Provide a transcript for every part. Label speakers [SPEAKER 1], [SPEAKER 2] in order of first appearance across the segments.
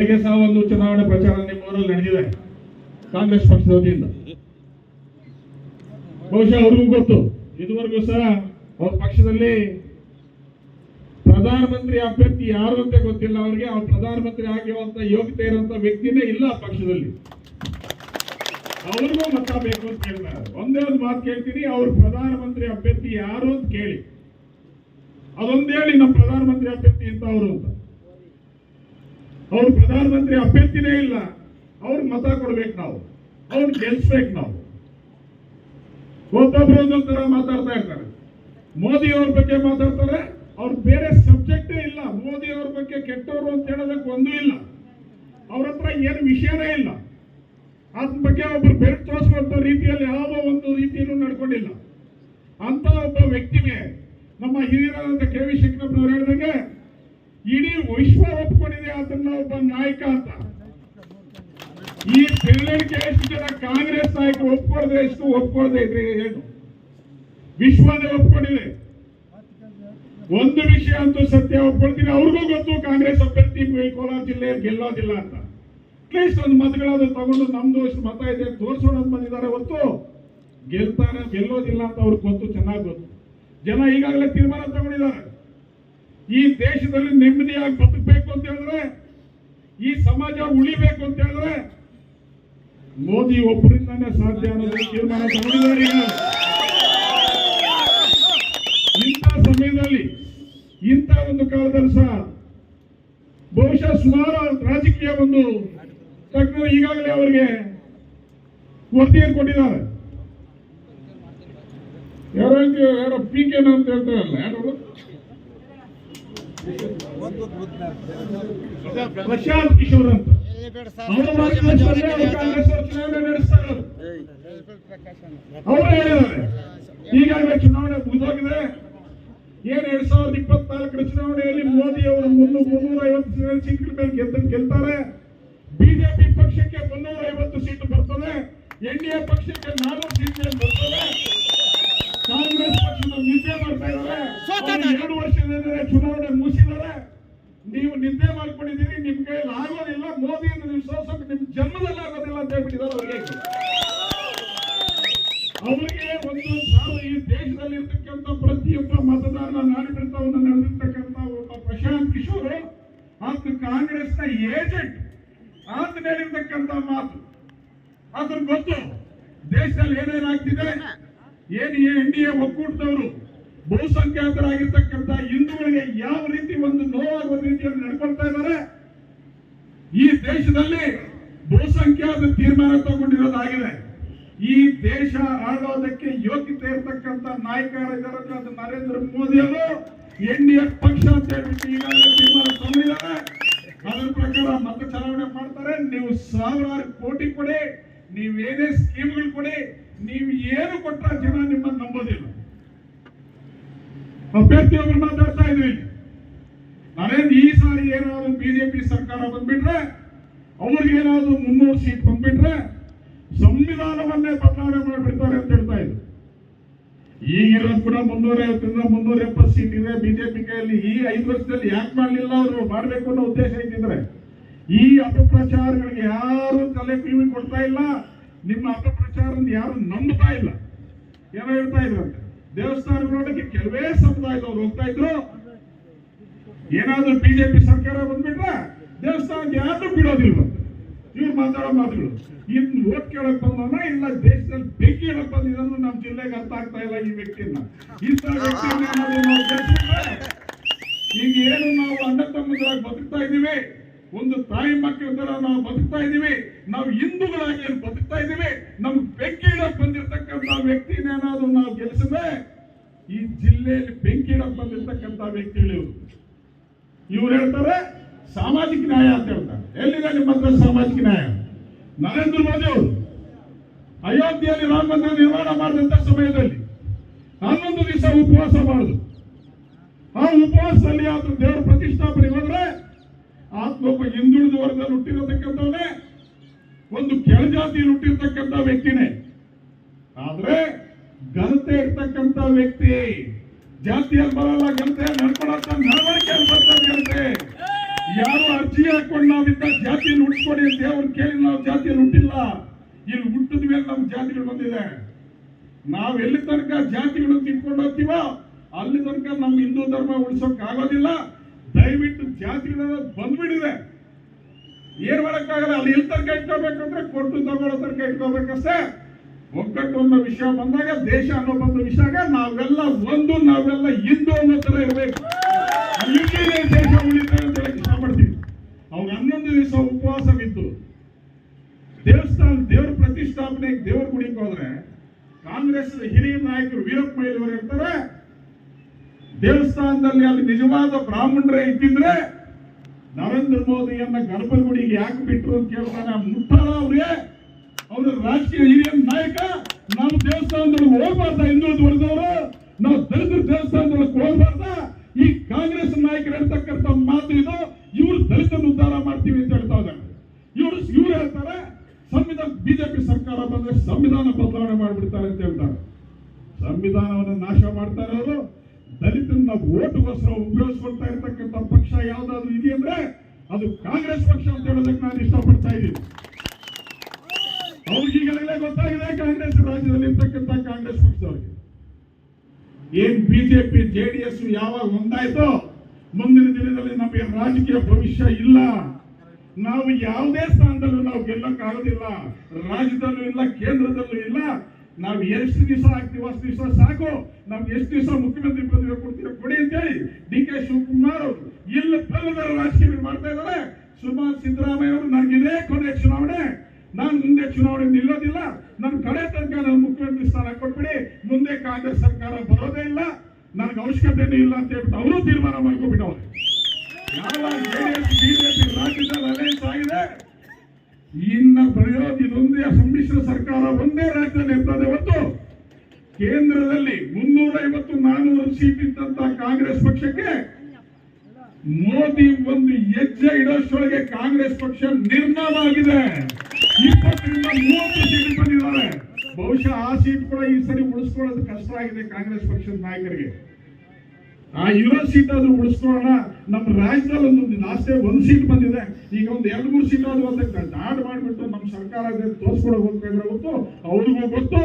[SPEAKER 1] ಸಹ ಒಂದು ಚುನಾವಣೆ ಪ್ರಚಾರ ನಿಮ್ಮೂರಲ್ಲಿ ನಡೆದಿದೆ. ಕಾಂಗ್ರೆಸ್ ಪಕ್ಷದ ವತಿಯಿಂದ. ಬಹುಶಃ ಅವ್ರಿಗೂ ಗೊತ್ತು. ಇದುವರೆಗೂ ಸಹ ಅವ್ರ ಪಕ್ಷದಲ್ಲಿ ಪ್ರಧಾನಮಂತ್ರಿ ಅಭ್ಯರ್ಥಿ ಯಾರು ಅಂತ ಗೊತ್ತಿಲ್ಲ ಅವ್ರಿಗೆ. ಅವ್ರು ಪ್ರಧಾನಮಂತ್ರಿ ಆಗಿರುವಂತ ಯೋಗ್ಯತೆ ಇರುವಂತ ವ್ಯಕ್ತಿನೇ ಇಲ್ಲ ಪಕ್ಷದಲ್ಲಿ. ಅವ್ರಿಗೂ ಮತ ಬೇಕು ಅಂತ ಕೇಳ್ತಾರೆ ಒಂದೇ ಒಂದು ಮಾತು ಕೇಳ್ತೀನಿ. ಅವ್ರು ಪ್ರಧಾನಮಂತ್ರಿ ಅಭ್ಯರ್ಥಿ ಯಾರು ಅಂತ ಕೇಳಿ. ಅದೊಂದೇಳಿ ನಮ್ಮ ಪ್ರಧಾನಮಂತ್ರಿ ಅಭ್ಯರ್ಥಿ ಇಂಥವ್ರು ಅಂತ. ಅವ್ರು ಪ್ರಧಾನಮಂತ್ರಿ ಅಭ್ಯರ್ಥಿನೇ ಇಲ್ಲ. ಅವ್ರಿಗೆ ಮತ ಕೊಡ್ಬೇಕು ನಾವು. ಅವ್ರು ಗೆಲ್ಸ್ಬೇಕು ನಾವು. ಒಬ್ಬೊಬ್ರು ಒಂದೊಂದು ತರ ಮಾತಾಡ್ತಾ ಇರ್ತಾರೆ. ಮೋದಿ ಅವ್ರ ಬಗ್ಗೆ ಮಾತಾಡ್ತಾರೆ. ಅವ್ರ ಬೇರೆ ಸಬ್ಜೆಕ್ಟೇ ಇಲ್ಲ. ಮೋದಿ ಅವ್ರ ಬಗ್ಗೆ ಕೆಟ್ಟವರು ಅಂತ ಹೇಳೋದಕ್ಕೆ ಒಂದೂ ಇಲ್ಲ. ಅವ್ರ ಹತ್ರ ಏನು ವಿಷಯನೇ ಇಲ್ಲ. ಅದ್ರ ಬಗ್ಗೆ ಒಬ್ರು ಬೆಳೆ ತೋರಿಸುವಂತ ರೀತಿಯಲ್ಲಿ ಯಾವ ಒಂದು ರೀತಿಯಲ್ಲೂ ನಡ್ಕೊಂಡಿಲ್ಲ. ಅಂತ ಒಬ್ಬ ವ್ಯಕ್ತಿಗೆ ನಮ್ಮ ಹಿರಿಯರಾದಂತ ಕೆ ವಿ ಶಂಕರಪ್ಪನವರು ಹೇಳಿದಂಗೆ ಇಡೀ ವಿಶ್ವ ಒಪ್ಕೊಂಡಿದೆ ಅದನ್ನ ಒಬ್ಬ ನಾಯಕ ಅಂತ. ಈ ತಿಳುವಳಿಕೆ ಎಷ್ಟು ಜನ ಕಾಂಗ್ರೆಸ್ ನಾಯಕರು ಒಪ್ಕೊಳ್ದೆ ಎಷ್ಟು ಒಪ್ಕೊಳ್ದೆ ಇದ್ರೆ ಏನು ವಿಶ್ವನೇ ಒಪ್ಕೊಂಡಿದೆ. ಒಂದು ವಿಷಯ ಅಂತೂ ಸತ್ಯ ಒಪ್ಕೊಳ್ತೀನಿ. ಅವ್ರಿಗೂ ಗೊತ್ತು ಕಾಂಗ್ರೆಸ್ ಅಭ್ಯರ್ಥಿ ಕೋಲಾರ ಜಿಲ್ಲೆ ಗೆಲ್ಲೋದಿಲ್ಲ ಅಂತ. ಅಟ್ಲೀಸ್ಟ್ ಒಂದು ಮತಗಳಾದ್ರೂ ತಗೊಂಡು ನಮ್ದು ಎಷ್ಟು ಮತ ಇದೆ. ತೋರ್ಸೋಣ ಅಂತ ಬಂದಿದ್ದಾರೆ. ಹೊತ್ತು ಗೆಲ್ತಾರೆ, ಗೆಲ್ಲೋದಿಲ್ಲ ಅಂತ ಅವ್ರಿಗೆ ಗೊತ್ತು, ಚೆನ್ನಾಗಿ ಗೊತ್ತು. ಜನ ಈಗಾಗಲೇ ತೀರ್ಮಾನ ತಗೊಂಡಿದ್ದಾರೆ. ಈ ದೇಶದಲ್ಲಿ ನೆಮ್ಮದಿಯಾಗಿ ಬದುಕಬೇಕು ಅಂತ ಹೇಳಿದ್ರೆ, ಈ ಸಮಾಜ ಉಳಿಬೇಕು ಅಂತ ಹೇಳಿದ್ರೆ, ಮೋದಿ ಒಬ್ಬರಿಂದಾನೇ ಸಾಧ್ಯ ಅನ್ನೋದು ತೀರ್ಮಾನ ತಗೊಂಡಿದ್ದಾರೆ ಇಂಥ ಸಮಯದಲ್ಲಿ, ಇಂಥ ಒಂದು ಕಾಲದಲ್ಲಿ ಸಹ ಬಹುಶಃ ಸುಮಾರು ರಾಜಕೀಯ ಒಂದು ತಜ್ಞರು ಈಗಾಗಲೇ ಅವರಿಗೆ ವರದಿಯನ್ನು ಕೊಟ್ಟಿದ್ದಾರೆ. ಯಾರೋ ಯಾರೋ ಪಿ ಕೆನ ಅಂತ ಹೇಳ್ತಾರಲ್ಲ, ಯಾರು ಪ್ರಶಾಂತ್ ಕಿಶೋರ್ ಅಂತ. ಅವರ ಅವರು ಕಾಂಗ್ರೆಸ್ ಅವರು ಚುನಾವಣೆ ನಡೆಸ್ತಾ ಇರೋದು? ಅವರು ಹೇಳಿದ್ದಾರೆ. ಈಗಾಗಲೇ ಚುನಾವಣೆ ಮುಗಿದೋಗಿದೆ. ಏನ್ ಎರಡ್ ಸಾವಿರದ ಇಪ್ಪತ್ನಾಲ್ಕರ ಚುನಾವಣೆಯಲ್ಲಿ ಮೋದಿ ಅವರು ಮುನ್ನೂರ ಮುನ್ನೂರ ಐವತ್ತು ಸೀಟ್ಗಳ ಮೇಲೆ ಗೆದ್ದ ಗೆಲ್ತಾರೆ. ಬಿಜೆಪಿ ಪಕ್ಷಕ್ಕೆ ಮುನ್ನೂರ ಐವತ್ತು ಸೀಟು ಬರ್ತದೆ. ಎನ್ಡಿಎ ಎ ಪಕ್ಷಕ್ಕೆ ನಾಲ್ಕು ಸೀಟ್ ಬರ್ತದೆ. ಕಾಂಗ್ರೆಸ್ ಪಕ್ಷದ ನಿದ್ದೆ ಮಾಡ್ತಾ ಇದ್ದಾರೆ. ಎರಡು ವರ್ಷದಿಂದ ಚುನಾವಣೆ ಮುಗಿಸಿದ್ದಾರೆ. ನೀವು ನಿದ್ದೆ ಮಾಡ್ಕೊಂಡಿದ್ದೀರಿ ನಿಮ್ ಕೈಯಲ್ಲಿ ಆಗೋದಿಲ್ಲ ಮೋದಿಯನ್ನು ನೀವು ಸೋಸಕ್ಕೆ ನಿಮ್ ಜನ್ಮದಲ್ಲಿ ಆಗೋದಿಲ್ಲ ಅಂತ ಹೇಳ್ಬಿಟ್ಟಿದ್ದಾರೆ ಅವ್ರಿಗೆ ಅವರಿಗೆ ಒಂದು ಸಾರು ಈ ದೇಶದಲ್ಲಿ ಇರ್ತಕ್ಕಂಥ ಪ್ರತಿಯೊಬ್ಬ ಮತದಾನ ನಾಡಿಮಿಡಿತವನ್ನು ನಡೆದಿರ್ತಕ್ಕಂಥ ಒಬ್ಬ ಪ್ರಶಾಂತ್ ಕಿಶೋರ್ ಆತ ಕಾಂಗ್ರೆಸ್ನ ಏಜೆಂಟ್ ಆತ ಹೇಳಿರ್ತಕ್ಕಂಥ ಮಾತು. ಅದನ್ನ ಗೊತ್ತು ದೇಶದಲ್ಲಿ ಏನೇನಾಗ್ತಿದೆ? ಏನು ಈ ಎ ಒಕ್ಕೂಟದವರು ಬಹುಸಂಖ್ಯಾತರಾಗಿರ್ತಕ್ಕಂಥ ಹಿಂದೂಗಳಿಗೆ ಯಾವ ರೀತಿ ಒಂದು ನೋವಾಗುವ ರೀತಿಯಲ್ಲಿ ನಡ್ಕೊಳ್ತಾ ಇದ್ದಾರೆ? ಈ ದೇಶದಲ್ಲಿ ಬಹುಸಂಖ್ಯಾತ ತೀರ್ಮಾನ ತಗೊಂಡಿರೋದಾಗಿದೆ. ಈ ದೇಶ ಆಳೋದಕ್ಕೆ ಯೋಗ್ಯತೆ ಇರತಕ್ಕಂತ ನಾಯಕರಿದ್ದಾರೆ ಅದು ನರೇಂದ್ರ ಮೋದಿ ಅವರು. ಎನ್ ಡಿ ಎಫ್ ಪಕ್ಷ ಅಂತ ಹೇಳ್ಬಿಟ್ಟು ಈಗಾಗಲೇ ತೀರ್ಮಾನ ತಗೊಂಡಿದ್ದಾರೆ. ಅದರ ಪ್ರಕಾರ ಮತ ಚಲಾವಣೆ ಮಾಡ್ತಾರೆ. ನೀವು ಸಾವಿರಾರು ಕೋಟಿ ಕೊಡಿ, ನೀವೇನೇ ಸ್ಕೀಮ್ಗಳು ಕೊಡಿ ನೀವು ಏನು ಕೊಟ್ಟ ಜನ ನಿಮ್ಮನ್ನು ನಂಬೋದಿಲ್ಲ. ಅಭ್ಯರ್ಥಿಯವರು ಮಾತಾಡ್ತಾ ಇದ್ವಿ. ನರೇಂದ್ರ ಈ ಸಾರಿ ಏನಾದ್ರು ಬಿಜೆಪಿ ಸರ್ಕಾರ ಬಂದ್ಬಿಟ್ರೆ, ಅವ್ರಿಗೆ ಏನಾದ್ರು ಮುನ್ನೂರು ಸೀಟ್ ಬಂದ್ಬಿಟ್ರೆ ಸಂವಿಧಾನವನ್ನೇ ಬದಲಾವಣೆ ಮಾಡಿಬಿಡ್ತಾರೆ ಅಂತ ಹೇಳ್ತಾ ಇದ್ರು ಈಗಿರೋದು ಕೂಡ ಮುನ್ನೂರ ಐವತ್ತರಿಂದ ಮುನ್ನೂರ ಎಪ್ಪತ್ತು ಸೀಟ್ ಇದೆ. ಬಿಜೆಪಿ ಕೈಯಲ್ಲಿ ಈ ಐದು ವರ್ಷದಲ್ಲಿ ಯಾಕೆ ಮಾಡಲಿಲ್ಲ ಅವರು? ಮಾಡಬೇಕು ಅನ್ನೋ ಉದ್ದೇಶ ಇದ್ದಿದ್ರೆ. ಈ ಅಪಪ್ರಚಾರಗಳಿಗೆ ಯಾರು ತಲೆ ಕಿವಿ ಕೊಡ್ತಾ ಇಲ್ಲ. ನಿಮ್ಮ ಅಪಪ್ರಚಾರ ಯಾರು ನಂಬ್ತಾ ಇಲ್ಲ. ಏನೋ ಹೇಳ್ತಾ ಇದ್ರಂತೆ ದೇವಸ್ಥಾನಗಳೊಳಗೆ ಕೆಲವೇ ಸಮುದಾಯದವ್ರು ಹೋಗ್ತಾ ಇದ್ರು. ಏನಾದ್ರೂ ಬಿಜೆಪಿ ಸರ್ಕಾರ ಬಂದ್ಬಿಟ್ರೆ ದೇವಸ್ಥಾನಕ್ಕೆ ಯಾರು ಬಿಡೋದಿಲ್ವ. ಇವ್ರು ಮಾತಾಡೋ ಮಾತುಗಳು. ಇನ್ನು ಓಟ್ ಕೇಳಕ್ ಬಂದವನ ಇಲ್ಲ ದೇಶದಲ್ಲಿ ಬೆಂಕಿ ಹೇಳಕ್ ಬಂದಿದ್ದನ್ನು ನಮ್ಮ ಜಿಲ್ಲೆಗೆ ಅರ್ಥ ಆಗ್ತಾ ಇಲ್ಲ ಈ ವ್ಯಕ್ತಿಯನ್ನ. ಇಂಥ ವ್ಯಕ್ತಿಯನ್ನ ಈಗ ಏನು ನಾವು ಅಣ್ಣ ತಮ್ಮಗಳಾಗಿ ಬದುಕ್ತಾ ಇದೀವಿ ಒಂದು ತಾಯಿ ಮಕ್ಕಳ ತರ ನಾವು ಬದುಕ್ತಾ ಇದೀವಿ ನಾವು ಹಿಂದೂಗಳಾಗಿ ಬದುಕ್ತಾ ಇದೀವಿ ನಮ್ಗೆ ಬೆಂಕಿ ಇಡಕ್ ಬಂದಿರ್ತಕ್ಕಂಥ ವ್ಯಕ್ತಿನೇನಾದ್ರೂ ನಾವು ಗೆಲ್ಸಿದ್ರೆ ಈ ಜಿಲ್ಲೆಯಲ್ಲಿ ಬೆಂಕಿ ಇಡಕ್ ಬಂದಿರ್ತಕ್ಕಂಥ ವ್ಯಕ್ತಿಗಳು ಇವರು. ಇವ್ರು ಹೇಳ್ತಾರೆ, ಸಾಮಾಜಿಕ ನ್ಯಾಯ ಅಂತ ಹೇಳ್ತಾರೆ. ಎಲ್ಲಿದೆ ನಿಮ್ಮ ಹತ್ರ ಸಾಮಾಜಿಕ ನ್ಯಾಯ? ನರೇಂದ್ರ ಮೋದಿ ಅವರು. ಅಯೋಧ್ಯೆಯಲ್ಲಿ ರಾಮ ಮಂದಿರ ನಿರ್ಮಾಣ ಮಾಡಿದಂತ ಸಮಯದಲ್ಲಿ ಹನ್ನೊಂದು ದಿವಸ ಉಪವಾಸ ಮಾಡುದು. ಆ ಉಪವಾಸದಲ್ಲಿ ಆತ ದೇವರ ಪ್ರತಿಷ್ಠಾಪನೆ ಹೋದ್ರೆ ಆತ್ಮ ಒಬ್ಬ ಹಿಂದುಳಿದ ವರ್ಗದಲ್ಲಿ ಹುಟ್ಟಿರತಕ್ಕಂಥವನೇ, ಒಂದು ಕೆಳಜಾತಿಯಲ್ಲಿ ಹುಟ್ಟಿರ್ತಕ್ಕಂಥ ವ್ಯಕ್ತಿನೇ. ಆದ್ರೆ ಘನತೆ ಇರ್ತಕ್ಕಂಥ ವ್ಯಕ್ತಿ ಜಾತಿಯಲ್ಲಿ ಬರಲ್ಲ ಘನತೆ ನಡ್ಕೊಳತ್ತ ನಡವಳಿಕೆಯಲ್ಲಿ ಬರ್ತಾರೆ ಯಾರು ಅರ್ಜಿ ಹಾಕೊಂಡು ನಾವಿದ್ದ ಜಾತಿಯಲ್ಲಿ ಹುಟ್ಕೊಡಿ ಅಂತ ಅವ್ರು ಕೇಳಿ ನಾವು ಜಾತಿಯಲ್ಲಿ ಹುಟ್ಟಿಲ್ಲ. ಇಲ್ಲಿ ಹುಟ್ಟಿದ ಮೇಲೆ ಜಾತಿಗಳು ಬಂದಿದೆ. ನಾವ್ ಎಲ್ಲಿ ತನಕ ಜಾತಿಗಳು ತಿನ್ಕೊಂಡು ಹೋಗ್ತೀವೋ, ಅಲ್ಲಿ ತನಕ ನಮ್ಮ ಹಿಂದೂ ಧರ್ಮ ಉಳಿಸೋಕೆ ಆಗೋದಿಲ್ಲ. ದಯವಿಟ್ಟು ಜಾತಿಗಳೆಲ್ಲ ಬಂದ್ಬಿಡಿದೆ. ಏನ್ ಮಾಡಕ್ಕಾಗಲ್ಲ, ಅಲ್ಲಿ ಎಲ್ಲಿ ತನಕ ಇಟ್ಕೋಬೇಕಂದ್ರೆ ಕೊಟ್ಟು ತಗೊಳ್ಳೋ ತನಕ ಇಟ್ಕೋಬೇಕಷ್ಟೇ. ಒಗ್ಗಟ್ಟು ಅನ್ನೋ ವಿಷಯ ಬಂದಾಗ, ದೇಶ ಅನ್ನೋ ಬಂದ ವಿಷಯ ನಾವೆಲ್ಲ ಒಂದು, ನಾವೆಲ್ಲ ಇದ್ದು ಅನ್ನೋ ತರ ಇರಬೇಕು. ದೇಶ ಉಳಿತಾರೆ ಅಂತ ಹೇಳಕ್ ಇಷ್ಟಪಡ್ತೀವಿ ಅವ್ರು ಹನ್ನೊಂದು ದಿವಸ ಉಪವಾಸವಿದ್ದು ದೇವಸ್ಥಾನ, ದೇವ್ರ ಪ್ರತಿಷ್ಠಾಪನೆಗೆ ದೇವ್ರ ಗುಡಿಗೆ ಹೋದ್ರೆ ಕಾಂಗ್ರೆಸ್ ಹಿರಿಯ ನಾಯಕರು ವೀರಪ್ಪ ಮೊಯ್ಲಿಯವರು ಇರ್ತಾರೆ ದೇವಸ್ಥಾನದಲ್ಲಿ ಅಲ್ಲಿ ನಿಜವಾದ ಬ್ರಾಹ್ಮಣರೇ ಇದ್ದಿದ್ರೆ ನರೇಂದ್ರ ಮೋದಿಯನ್ನ ಗರ್ಭಗುಡಿಗೆ ಯಾಕೆ ಬಿಟ್ರು ಅಂತ ಕೇಳ್ತಾನೆ ಮುಟ್ಟಾಳ ಅವ್ರಿಗೆ ಅವ್ರ ರಾಜಕೀಯ ಹಿರಿಯ ನಾಯಕ, ನಾವು ದೇವಸ್ಥಾನದೊಳಗೆ ಹೋಗ್ಬಾರ್ದ ಹಿಂದೂ ವರ್ಗದವರು ನಾವು ದಲಿತರ ದೇವಸ್ಥಾನದೊಳಗೆ ಹೋಗ್ಬಾರ್ದ ಈ ಕಾಂಗ್ರೆಸ್ ನಾಯಕರು ಹೇಳ್ತಕ್ಕಂಥ ಮಾತು ಇದು. ಇವರು ದಲಿತನ ಉದ್ಧಾರ ಮಾಡ್ತೀವಿ ಅಂತ ಹೇಳ್ತಾ ಇದ್ದಾರೆ. ಇವರು, ಇವ್ರು ಹೇಳ್ತಾರೆ, ಸಂವಿಧಾನ, ಬಿಜೆಪಿ ಸರ್ಕಾರ ಬಂದ್ರೆ ಸಂವಿಧಾನ ಬದಲಾವಣೆ ಮಾಡಿಬಿಡ್ತಾರೆ ಅಂತ ಹೇಳ್ತಾರೆ. ಸಂವಿಧಾನವನ್ನು ನಾಶ ಮಾಡ್ತಾ ಇರೋರು ದಲಿತನ ಓಟ್ಗೋಸ್ಕರ ಉಪಯೋಗಿಸ್ಕೊಳ್ತಾ ಇರ್ತಕ್ಕಂಥ ಪಕ್ಷ ಯಾವ್ದಾದ್ರು ಇದೆಯಂದ್ರೆ ಅದು ಕಾಂಗ್ರೆಸ್ ಪಕ್ಷ ಅಂತ ಹೇಳೋದಕ್ಕೆ ನಾನು ಇಷ್ಟಪಡ್ತಾ ಇದ್ದೀನಿ. ಅವ್ರಿಗೆ ಈಗಾಗಲೇ ಗೊತ್ತಾಗಿದೆ ಕಾಂಗ್ರೆಸ್ ರಾಜ್ಯದಲ್ಲಿ ಇರ್ತಕ್ಕಂಥ ಕಾಂಗ್ರೆಸ್ ಪಕ್ಷದವ್ರಿಗೆ. ಏನ್ ಬಿಜೆಪಿ, ಜೆಡಿಎಸ್ ಯಾವಾಗ ಒಂದಾಯ್ತೋ ಮುಂದಿನ ದಿನದಲ್ಲಿ ನಮಗೆ ರಾಜಕೀಯ ಭವಿಷ್ಯ ಇಲ್ಲ. ನಾವು ಯಾವುದೇ ಸ್ಥಾನದಲ್ಲೂ ನಾವು ಗೆಲ್ಲಕ್ ಆಗೋದಿಲ್ಲ. ರಾಜ್ಯದಲ್ಲೂ ಇಲ್ಲ, ಕೇಂದ್ರದಲ್ಲೂ ಇಲ್ಲ. ನಾವು ಎಷ್ಟು ದಿವಸ ಆಗ್ತೀವಿ ಅಷ್ಟು ದಿವಸ ಸಾಕು. ನಮ್ಗೆ ಎಷ್ಟು ದಿವಸ ಮುಖ್ಯಮಂತ್ರಿ ಪದವಿ ಕೊಡ್ತೀವಿ ಕೊಡಿ ಅಂತೇಳಿ ಡಿ ಕೆ ಶಿವಕುಮಾರ್ ಅವರು ಇಲ್ಲ ರಾಜಕೀಯ ಮಾಡ್ತಾ ಇದ್ದಾರೆ. ಸುಮಾರು ಸಿದ್ದರಾಮಯ್ಯ ಅವರು ನನಗಿದೇ ಕೊನೆ ಚುನಾವಣೆ. ನಾನು ಮುಂದೆ ಚುನಾವಣೆ ನಿಲ್ಲೋದಿಲ್ಲ ನನ್ನ ಕಡೆ ತನಕ ನಾನು ಮುಖ್ಯಮಂತ್ರಿ ಸ್ಥಾನ ಕೊಟ್ಬಿಡಿ, ಮುಂದೆ ಕಾಂಗ್ರೆಸ್ ಸರ್ಕಾರ ಬರೋದೇ ಇಲ್ಲ, ನನಗೆ ಅವಶ್ಯಕತೆನೇ ಇಲ್ಲ ಅಂತ ಹೇಳ್ಬಿಟ್ಟು ಅವರು ತೀರ್ಮಾನ ಮಾಡ್ಕೊಬಿಟ್ಟವ್ರೆ. ಯಾವ ಬಿಜೆಪಿ ರಾಜ್ಯದಲ್ಲಿ ಅಲೈನ್ಸ್ ಆಗಿದೆ, ಇನ್ನ ಬರೆಯೋದು ಇದೊಂದೇ ಸಮ್ಮಿಶ್ರ ಸರ್ಕಾರ ಒಂದೇ ರಾಜ್ಯದಲ್ಲಿ ಇರ್ತದೆ ಹೊತ್ತು ಕೇಂದ್ರದಲ್ಲಿ ಮುನ್ನೂರ ಐವತ್ತು ನಾನೂರು ಸೀಟ್ ಇದ್ದಂತ ಕಾಂಗ್ರೆಸ್ ಪಕ್ಷಕ್ಕೆ ಮೋದಿ ಒಂದು ಹೆಜ್ಜೆ ಇಡೋಷ್ಟೊಳಗೆ ಕಾಂಗ್ರೆಸ್ ಪಕ್ಷ ನಿರ್ನಾಮ ಆಗಿದೆ. ಇಪ್ಪತ್ತರಿಂದ ಮೂವತ್ತು ಸೀಟ್ ಬಂದಿದ್ದಾರೆ. ಬಹುಶಃ ಆ ಸೀಟ್ ಕೂಡ ಈ ಸರಿ ಉಳಿಸ್ಕೊಳ್ಳೋದು ಕಷ್ಟ ಆಗಿದೆ ಕಾಂಗ್ರೆಸ್ ಪಕ್ಷದ ನಾಯಕರಿಗೆ. ಆ ಇರೋ ಸೀಟ್ ಆದ್ರೂ ಉಳಿಸ್ಕೊಳ್ಳೋಣ. ನಮ್ಮ ರಾಜ್ಯದಲ್ಲಿ ಒಂದು ಲಾಸ್ಟ್ ಒಂದು ಸೀಟ್ ಬಂದಿದೆ. ಈಗ ಒಂದು ಎರಡು ಮೂರು ಸೀಟ್ ಆದ್ರೂ ಒಂದಕ್ಕೆ ನಾಡ್ ಮಾಡಿಬಿಟ್ಟು ನಮ್ಮ ಸರ್ಕಾರ ತೋರಿಸ್ಕೊಡಕ್ ಹೋಗ್ತಾ ಇದ್ರೆ ಗೊತ್ತು ಅವ್ರಿಗೂ ಗೊತ್ತು.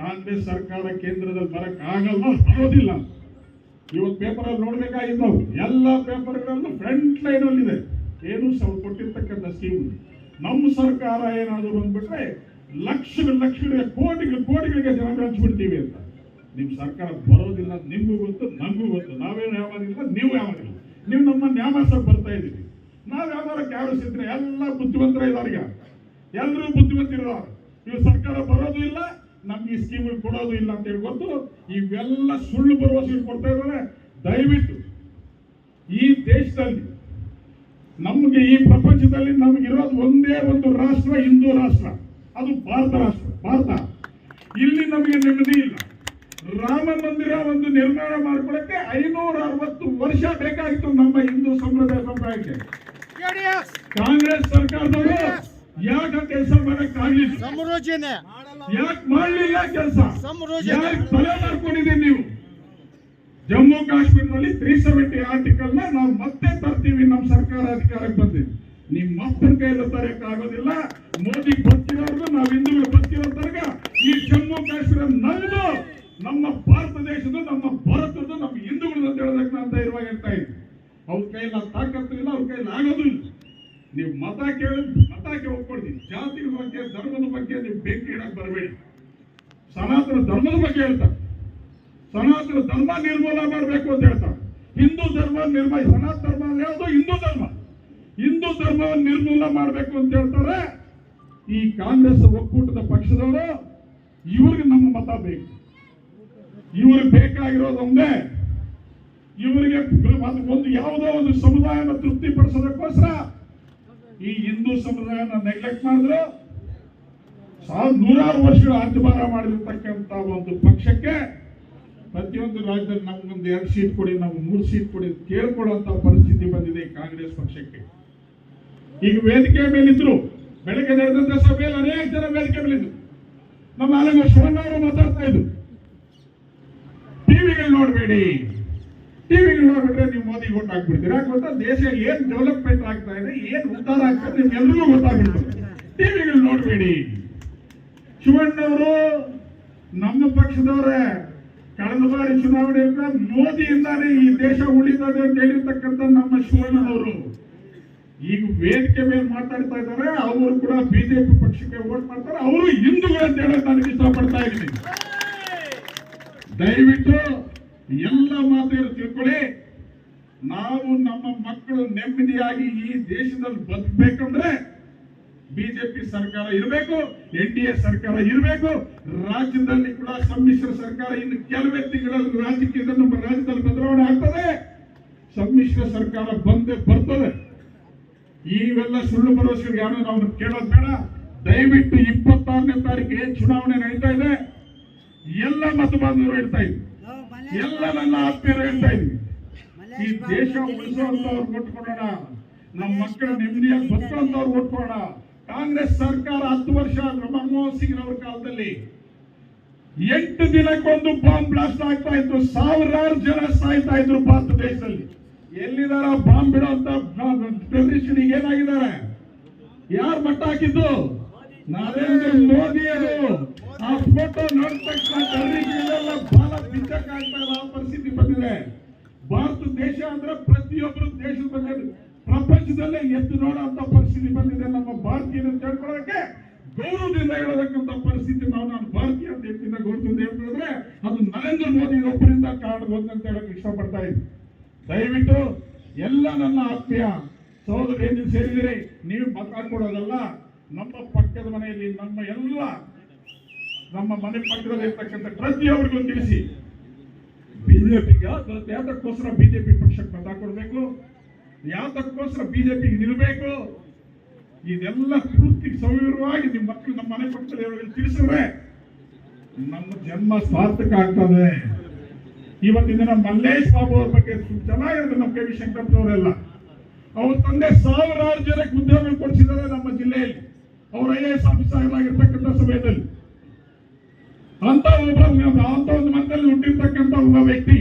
[SPEAKER 1] ಕಾಂಗ್ರೆಸ್ ಸರ್ಕಾರ ಕೇಂದ್ರದಲ್ಲಿ ಬರಕ್ ಆಗಲ್ಲ ಬರೋದಿಲ್ಲ ಇವತ್ತು ಪೇಪರ್ ಅಲ್ಲಿ ನೋಡ್ಬೇಕಾಗಿದ್ದು ನಾವು ಎಲ್ಲ ಪೇಪರ್ಗಳಲ್ಲೂ ಫ್ರಂಟ್ ಲೈನ್ ಅಲ್ಲಿ ಇದೆ ಏನು ಕೊಟ್ಟಿರ್ತಕ್ಕಂಥ ಸ್ಕೀಮ್ ನಮ್ಮ ಸರ್ಕಾರ ಏನಾದರೂ ಬಂದ್ಬಿಟ್ರೆ ಲಕ್ಷ ಲಕ್ಷಗಳ ಕೋಟಿಗಳ, ಕೋಟಿಗಳಿಗೆ ಜನ ಹಂಚ್ಬಿಡ್ತೀವಿ ಅಂತ. ನಿಮ್ಮ ಸರ್ಕಾರ ಬರೋದಿಲ್ಲ, ನಿಮಗೂ ಗೊತ್ತು, ನಮಗೂ ಗೊತ್ತು. ನಾವೇನು ಯಾವಾಗಿಲ್ಲ ನೀವು ಯಾವಾಗಿಲ್ಲ ನೀವು ನಮ್ಮ ನ್ಯಾಮಾಸಕ್ಕೆ ಬರ್ತಾ ಇದ್ದೀವಿ ನಾವ್ ಯಾವ್ದಾರಕ್ಕೆ ಯಾವಸಿದ್ರೆ ಎಲ್ಲ ಬುದ್ಧಿವಂತರ ಇದ್ದಾರೀಗ ಎಲ್ಲರೂ ಬುದ್ಧಿವಂತರಿದ್ದಾರೆ ನೀವು ಸರ್ಕಾರ ಬರೋದು ಇಲ್ಲ, ನಮ್ಗೆ ಈ ಸ್ಕೀಮ್ ಕೊಡೋದು ಇಲ್ಲ ಅಂತ ಹೇಳಿ ಗೊತ್ತು. ಇವೆಲ್ಲ ಸುಳ್ಳು ಭರವಸೆಗಳು ಕೊಡ್ತಾ ಇದ್ದಾರೆ. ದಯವಿಟ್ಟು ಈ ದೇಶದಲ್ಲಿ ನಮಗೆ ಈ ಪ್ರಪಂಚದಲ್ಲಿ ನಮಗಿರೋದು ಒಂದೇ ಒಂದು ರಾಷ್ಟ್ರ ಹಿಂದೂ ರಾಷ್ಟ್ರ. ಅದು ಭಾರತ ರಾಷ್ಟ್ರ ಭಾರತ. ಇಲ್ಲಿ ನಮಗೆ ನೆಮ್ಮದಿ ಇಲ್ಲ. ರಾಮ ಮಂದಿರ ಒಂದು ನಿರ್ಮಾಣ ಮಾಡ್ಕೊಳ್ಳಕ್ಕೆ ಐನೂರ ಅರವತ್ತು ವರ್ಷ ಬೇಕಾಗಿತ್ತು ನಮ್ಮ ಹಿಂದೂ ಸಂಪ್ರದಾಯ ಸಂಪ್ರದಾಯಕ್ಕೆ. ಕಾಂಗ್ರೆಸ್ ಸರ್ಕಾರದವರು ಯಾಕೆ ಕೆಲಸ ಮಾಡಕ್ ಆಗ್ಲಿಲ್ಲ?
[SPEAKER 2] ಸಮರೋಜಿನಿ.
[SPEAKER 1] ಯಾಕೆ ಮಾಡಲಿಲ್ಲ ಕೆಲಸ? ತಲೆ ಮಾಡ್ಕೊಂಡಿದ್ದೀನಿ ನೀವು? ಜಮ್ಮು ಕಾಶ್ಮೀರದಲ್ಲಿ ತ್ರೀ ಸೆವೆಂಟಿ ಆರ್ಟಿಕಲ್ ನಾವು ಮತ್ತೆ ತರ್ತೀವಿ ನಮ್ಮ ಸರ್ಕಾರ ಅಧಿಕಾರಕ್ಕೆ ಬಂದಿದೆ ನಿಮ್ಮ ಮಕ್ಕಳ ಕೈಯಲ್ಲಿ ತರಕ್ಕೆ ಆಗೋದಿಲ್ಲ. ಮೋದಿ ಬರ್ತಿರೋರ್ಗು ನಾವು ಹಿಂದೂಗಳು ಬರ್ತಿರೋ ತನಕ ಈ ಜಮ್ಮು ಕಾಶ್ಮೀರ ನಮ್ದು ನಮ್ಮ ಭಾರತ ದೇಶದ ನಮ್ಮ ಭಾರತದ ನಮ್ಮ ಹಿಂದೂಗಳು ಅಂತ ಹೇಳೋದಕ್ಕೆ ನಾನು ಧೈರ್ಯವಾಗಿ ಹೇಳ್ತಾ ಇದ್ದೀನಿ. ಅವ್ರ ಕೈಯಲ್ಲಿ ತಾಕತ್ತು ಇಲ್ಲ, ಅವ್ರ ಕೈಯಲ್ಲಿ ಆಗೋದು ಇಲ್ಲ. ನೀವು ಮತ ಕೇಳಿ, ಮತಕ್ಕೆ ಒಪ್ಕೊಳ್ತೀನಿ. ಜಾತಿಗಳ ಬಗ್ಗೆ, ಧರ್ಮದ ಬಗ್ಗೆ ನೀವು ಬೆಂಕಿ ಇಡಕ್ಕೆ ಬರಬೇಡಿ. ಸನಾತನ ಧರ್ಮದ ಬಗ್ಗೆ ಹೇಳ್ತಾರೆ. ಸನಾತನ ಧರ್ಮ ನಿರ್ಮೂಲ ಮಾಡಬೇಕು ಅಂತ ಹೇಳ್ತಾರೆ. ಹಿಂದೂ ಧರ್ಮ ನಿರ್ಮಯ ಸನಾತನ ಧರ್ಮ ಯಾವುದು? ಹಿಂದೂ ಧರ್ಮ. ಹಿಂದೂ ಧರ್ಮವನ್ನು ನಿರ್ಮೂಲ ಮಾಡಬೇಕು ಅಂತ ಹೇಳ್ತಾರೆ. ಈ ಕಾಂಗ್ರೆಸ್ ಒಕ್ಕೂಟದ ಪಕ್ಷದವರು, ಇವ್ರಿಗೆ ನಮ್ಮ ಮತ ಬೇಕು. ಇವ್ರಿಗೆ ಬೇಕಾಗಿರೋದು ಒಂದೇ. ಇವರಿಗೆ ಒಂದು ಯಾವುದೋ ಒಂದು ಸಮುದಾಯನ ತೃಪ್ತಿಪಡಿಸೋದಕ್ಕೋಸ್ಕರ ಈ ಹಿಂದೂ ಸಮುದಾಯನ ನೆಗ್ಲೆಕ್ಟ್ ಮಾಡಿದ್ರು. ಸಾವಿರದ ನೂರಾರು ವರ್ಷಗಳ ಅಧಿಭಾರ ಮಾಡಿರ್ತಕ್ಕಂಥ ಒಂದು ಪಕ್ಷಕ್ಕೆ ಪ್ರತಿಯೊಂದು ರಾಜ್ಯದಲ್ಲಿ ನಮಗೊಂದು ಎರಡು ಸೀಟ್ ಕೊಡಿ ನಮ್ಗೆ ಮೂರು ಸೀಟ್ ಕೊಡಿ ಅಂತ ಕೇಳ್ಕೊಳ್ಳುವಂತ ಪರಿಸ್ಥಿತಿ ಬಂದಿದೆ ಕಾಂಗ್ರೆಸ್ ಪಕ್ಷಕ್ಕೆ. ಈಗ ವೇದಿಕೆ ಮೇಲಿದ್ರು, ಬೆಳಗ್ಗೆ ನಡೆದಂತ ಸಭೆಯಲ್ಲಿ ಅನೇಕ ಜನ ವೇದಿಕೆ ಮೇಲಿದ್ರು. ನಮ್ಮ ಆಲಂಗ ಶಿವಣ್ಣ ಅವರು ಮಾತಾಡ್ತಾ ಇದ್ರು. ಟಿವಿಗಳು ನೋಡಬೇಡಿ. ಟಿವಿಗಳು ನೋಡ್ಬಿಟ್ರೆ ನೀವು ಮೋದಿ ಓಟ್ ಹಾಕ್ಬಿಡ್ತೀರಾ? ಗೊತ್ತಾ? ದೇಶ ಏನ್ ಡೆವಲಪ್ಮೆಂಟ್ ಆಗ್ತಾ ಇದೆ, ಏನ್ ಆಗ್ತಾ ಇದೆ ನಿಮ್ಗೆಲ್ರಿಗೂ ಗೊತ್ತಾಗ್ಬಿಡ್ತದೆ ಟಿವಿಗಳು ನೋಡ್ಬೇಡಿ. ಶಿವಣ್ಣವರು ನಮ್ಮ ಪಕ್ಷದವರೇ. ಕಳೆದ ಬಾರಿ ಚುನಾವಣೆ ಮೋದಿಯಿಂದಾನೇ ಈ ದೇಶ ಉಳಿತದೆ ಅಂತ ಹೇಳಿರ್ತಕ್ಕಂಥ ನಮ್ಮ ಶಿವಣ್ಣನವರು. ಈಗ ವೇದಿಕೆ ಮೇಲೆ ಮಾತಾಡ್ತಾ ಇದ್ದಾರೆ, ಅವರು ಕೂಡ ಬಿಜೆಪಿ ಪಕ್ಷಕ್ಕೆ ವೋಟ್ ಮಾಡ್ತಾರೆ. ಅವರು ಹಿಂದೂಗಳು ಅಂತ ಹೇಳೋದು ನನಗೆ ಇಷ್ಟಪಡ್ತಾ ಇದ್ದೀನಿ. ದಯವಿಟ್ಟು ಎಲ್ಲ ಮಾತುಗಳು ತಿಳ್ಕೊಳ್ಳಿ. ನಾವು ನಮ್ಮ ಮಕ್ಕಳು ನೆಮ್ಮದಿಯಾಗಿ ಈ ದೇಶದಲ್ಲಿ ಬದುಕಬೇಕಂದ್ರೆ ಬಿಜೆಪಿ ಸರ್ಕಾರ ಇರಬೇಕು, ಎನ್ ಡಿ ಎ ಸರ್ಕಾರ ಇರಬೇಕು, ರಾಜ್ಯದಲ್ಲಿ ಕೂಡ ಸಮ್ಮಿಶ್ರ ಸರ್ಕಾರ ಇನ್ನು ಕೆಲವೇ ತಿಂಗಳಲ್ಲಿ ರಾಜಕೀಯದಲ್ಲಿ ನಮ್ಮ ರಾಜ್ಯದಲ್ಲಿ ಬದಲಾವಣೆ ಆಗ್ತದೆ. ಸಮ್ಮಿಶ್ರ ಸರ್ಕಾರ ಬಂದೇ ಬರ್ತದೆ. ಇವೆಲ್ಲ ಸುಳ್ಳು ಭರವಸೆಗಳು ಯಾರು ನಾವು ಕೇಳೋದು ಬೇಡ. ದಯವಿಟ್ಟು ಇಪ್ಪತ್ತಾರನೇ ತಾರೀಕು ಏನ್ ಚುನಾವಣೆ ನಡೀತಾ ಇದೆ? ಎಲ್ಲ ಮತ ಬಾಂಧವರು ಹೇಳ್ತಾ ಇದ್ವಿ ಎಲ್ಲ ನನ್ನ ಆತ್ಮೀಯರು ಹೇಳ್ತಾ ಇದ್ವಿ ಈ ದೇಶ ಉಳಿಸುವಂತವ್ರು ಕೊಟ್ಕೊಳ್ಳೋಣ. ನಮ್ಮ ಮಕ್ಕಳ ನೆಮ್ಮದಿಯಾಗಿ ಬದುಕುವಂತವ್ರು ಕೊಟ್ಕೊಡೋಣ ಕಾಂಗ್ರೆಸ್ ಸರ್ಕಾರ ಹತ್ತು ವರ್ಷ ಮನಮೋಹನ್ ಸಿಂಗ್ ಅವರ ಕಾಲದಲ್ಲಿ ಎಂಟು ದಿನಕ್ಕೊಂದು ಬಾಂಬ್ ಬ್ಲಾಸ್ಟ್ ಆಗ್ತಾ ಇತ್ತು, ಸಾವಿರಾರು ಜನ ಸಾಯ್ತಾ ಇದ್ರು ಭಾರತ ದೇಶದಲ್ಲಿ. ಎಲ್ಲಿದಾರ ಬಾಂಬ್ ಬಿಡುವಂತ ಟೆರರಿಸ್ಟ್ ಏನಾಗಿದ್ದಾರೆ? ಯಾರು ಮಟ್ಟ ಹಾಕಿದ್ದು? ನರೇಂದ್ರ ಮೋದಿಯರು ಆ ಫೋಟೋ ನೋಡಿದ ತಕ್ಷಣ ಟೆರರಿಸ್ಟ್ಗಳೆಲ್ಲ ಇಲ್ಲ, ಆ ಪರಿಸ್ಥಿತಿ ಬಂದಿದೆ. ಭಾರತ ದೇಶ ಅಂದ್ರೆ ಪ್ರತಿಯೊಬ್ಬರು ದೇಶದ ಬಗ್ಗೆ ಪ್ರಪಂಚದಲ್ಲೇ ಎದ್ದು ನೋಡುವಂತ ಪರಿಸ್ಥಿತಿ ಬಂದಿದೆ ನಮ್ಮ ಭಾರತೀಯ ಅಂತ ಹೇಳ್ಕೊಳ್ಳೋಕೆ ಗೌರವದಿಂದ ಹೇಳೋದಕ್ಕಂತ ಪರಿಸ್ಥಿತಿ ನಾವು ನಾನು ಭಾರತೀಯ ಅಂತ ಹೇಳ್ತಿದ್ದ ಗೌರವದಿಂದ ಹೇಳ್ತಿದ್ರೆ ಅದು ನರೇಂದ್ರ ಮೋದಿ ಒಬ್ಬರಿಂದ ಕಾರಣ ಅಂತ ಹೇಳಕ್ ಇಷ್ಟಪಡ್ತಾ ಇದ್ದೀನಿ ದಯವಿಟ್ಟು ಎಲ್ಲ ನನ್ನ ಆತ್ಮೀಯ ಸಹೋದರ ಏನು ಸೇರಿದಿರಿ ನೀವು ಮಾತಾಡ್ಕೊಡೋದಲ್ಲ ನಮ್ಮ ಪಕ್ಕದ ಮನೆಯಲ್ಲಿ ನಮ್ಮ ಎಲ್ಲ ನಮ್ಮ ಮನೆ ಪಕ್ಕದಲ್ಲಿ ಇರ್ತಕ್ಕಂಥ ಪ್ರತಿಯೊಬ್ಬರಿಗೂ ತಿಳಿಸಿ. ಬಿಜೆಪಿಗೆ ಅದಕ್ಕೋಸ್ಕರ ಬಿಜೆಪಿ ಪಕ್ಷಕ್ಕೆ ಮತ ಕೊಡಬೇಕು. ಯಾತಕ್ಕೋಸ್ಕರ ಬಿಜೆಪಿ ನಿಲ್ಬೇಕು? ಇದೆಲ್ಲ ಪೂರ್ತಿ ಸವಿವರವಾಗಿ ನಿಮ್ಮ ಮಕ್ಕಳು ನಮ್ಮ ಮನೆ ಪಕ್ಕದಲ್ಲಿ ತಿಳಿಸಿದ್ರೆ ನಮ್ಮ ಜನ್ಮ ಸಾರ್ಥಕ ಆಗ್ತದೆ. ಇವತ್ತಿನ ದಿನ ಮಲ್ಲೇಶ್ ಬಾಬು ಅವ್ರ ಬಗ್ಗೆ ಚೆನ್ನಾಗಿರುತ್ತೆ ನಮ್ಮ ಕೆ ವಿ ಶಂಕರಪ್ಪನವರೆಲ್ಲ ಅವ್ರ ತಂದೆ ಸಾವಿರಾರು ಜನಕ್ಕೆ ಉದ್ಯೋಗ ಕೊಡಿಸಿದ್ದಾರೆ ನಮ್ಮ ಜಿಲ್ಲೆಯಲ್ಲಿ. ಅವ್ರ ಐ ಎ ಎಸ್ ಆಗಿರ್ತಕ್ಕಂಥ ಸಮಯದಲ್ಲಿ. ಅಂತ ಒಬ್ಬ ಅಂತ ಒಂದು ಮತದಲ್ಲಿ ಹುಟ್ಟಿರ್ತಕ್ಕಂಥ ಒಬ್ಬ ವ್ಯಕ್ತಿ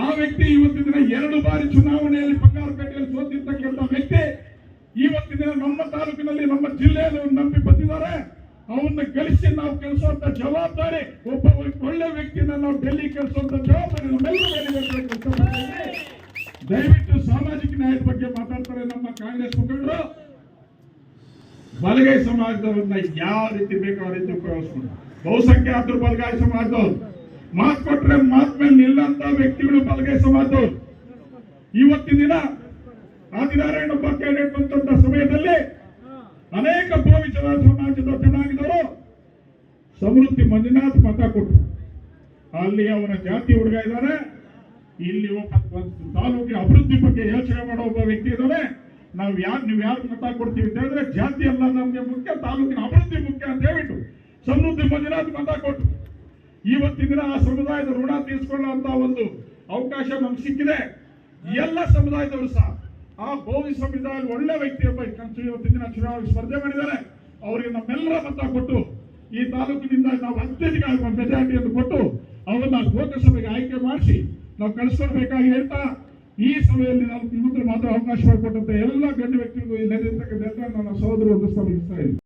[SPEAKER 1] ಆ ವ್ಯಕ್ತಿ ಇವತ್ತಿನ ದಿನ ಎರಡು ಬಾರಿ ಚುನಾವಣೆಯಲ್ಲಿ ಬಂಗಾರಪೇಟೆಯಲ್ಲಿ ಸೋತಿರ್ತಕ್ಕಂಥ ವ್ಯಕ್ತಿ ಇವತ್ತಿನ ದಿನ ನಮ್ಮ ತಾಲೂಕಿನಲ್ಲಿ, ನಮ್ಮ ಜಿಲ್ಲೆಯಲ್ಲಿ ನಂಬಿ ಬಂದಿದ್ದಾರೆ. ಅವನ್ನ ಗಳಿಸಿ ನಾವು ಕೆಲಸುವಂತ ಜವಾಬ್ದಾರಿ, ಒಬ್ಬ ಒಳ್ಳೆ ವ್ಯಕ್ತಿನ ನಾವು ಡೆಲ್ಲಿ ಕೆಲಸುವಂತ ಜವಾಬ್ದಾರಿ. ದಯವಿಟ್ಟು ಸಾಮಾಜಿಕ ನ್ಯಾಯದ ಬಗ್ಗೆ ಮಾತಾಡ್ತಾರೆ ನಮ್ಮ ಕಾಂಗ್ರೆಸ್ ಮುಖಂಡರು. ಬಲಗೈ ಸಮಾಜದವ್ರನ್ನ ಯಾವ ರೀತಿ ಬೇಕೋ ಆ ರೀತಿ ಉಪಯೋಗಿಸ್ಕೊಂಡು ಬಹುಸಂಖ್ಯಾತರು ಬಲಗಾಯಿ ಸಮಾಜದವ್ರು. ಮಾತು ಕೊಟ್ರೆ ಮಾತ್ ಮೇಲೆ ನಿಲ್ಲಂತ ವ್ಯಕ್ತಿಗಳು ಸಮಾಜ. ಇವತ್ತಿನ ದಿನ ಆದಿನಾರಾಯಣ ಒಬ್ಬ ಕ್ಯಾಂಡಿಡೇಟ್ ಸಮಯದಲ್ಲಿ ಅನೇಕ ಜನ ಸಮಾಜದ ಜನಾಗಿದ್ದರು ಸಮೃದ್ಧಿ ಮಂಜುನಾಥ್ ಮತ ಕೊಟ್ಟರು. ಅಲ್ಲಿ ಅವನ ಜಾತಿ ಹುಡುಗ ಇದ್ದಾನೆ. ಇಲ್ಲಿ ತಾಲೂಕಿನ ಅಭಿವೃದ್ಧಿ ಬಗ್ಗೆ ಯೋಚನೆ ಮಾಡೋ ಒಬ್ಬ ವ್ಯಕ್ತಿ ಇದ್ದಾನೆ. ನಾವು ಯಾರು, ನೀವು ಯಾರು ಮತ ಕೊಡ್ತೀವಿ ಅಂತ ಹೇಳಿದ್ರೆ ಜಾತಿ ಅಲ್ಲ ನಮ್ಗೆ ಮುಖ್ಯ, ತಾಲೂಕಿನ ಅಭಿವೃದ್ಧಿ ಮುಖ್ಯ ಅಂತ ಹೇಳ್ಬಿಟ್ಟು ಸಮೃದ್ಧಿ ಮಂಜುನಾಥ್ ಮತ ಕೊಟ್ಟು ಇವತ್ತಿನ ದಿನ ಆ ಸಮುದಾಯದ ಋಣ ತೀರಿಸಿಕೊಳ್ಳುವಂತ ಒಂದು ಅವಕಾಶ ನಮ್ಗೆ ಸಿಕ್ಕಿದೆ. ಎಲ್ಲ ಸಮುದಾಯದವರು ಸಹ, ಆ ಬೌದ್ಧ ಸಂವಿಧಾನ ಒಳ್ಳೆ ವ್ಯಕ್ತಿ ಒಬ್ಬ ಕನ್ಸು ಇವತ್ತಿನ ದಿನ ಚುನಾವಣೆ ಸ್ಪರ್ಧೆ ಮಾಡಿದ್ದಾರೆ. ಅವರಿಗೆ ನಮ್ಮೆಲ್ಲರ ಮತ ಕೊಟ್ಟು, ಈ ತಾಲೂಕಿನಿಂದ ನಾವು ಅತ್ಯಧಿಕ ಮೆಜಾರಿಟಿಯನ್ನು ಕೊಟ್ಟು, ಅವರನ್ನ ಲೋಕಸಭೆಗೆ ಆಯ್ಕೆ ಮಾಡಿಸಿ ನಾವು ಕಳಿಸ್ಕೊಡ್ಬೇಕಾಗಿ ಹೇಳ್ತಾ, ಈ ಸಮಯದಲ್ಲಿ ನಾವು ನಿಮ್ಮತ್ರ ಮಾತ್ರ ಅವಕಾಶ ಮಾಡಿಕೊಟ್ಟಂತ ಎಲ್ಲ ಗಣ್ಯ ವ್ಯಕ್ತಿಗಳು ಈ ನಡೆದಿರ್ತಕ್ಕಂಥ ಎಲ್ಲ ನನ್ನ ಸಹೋದರ ಒಂದು ಇದ್ದೀನಿ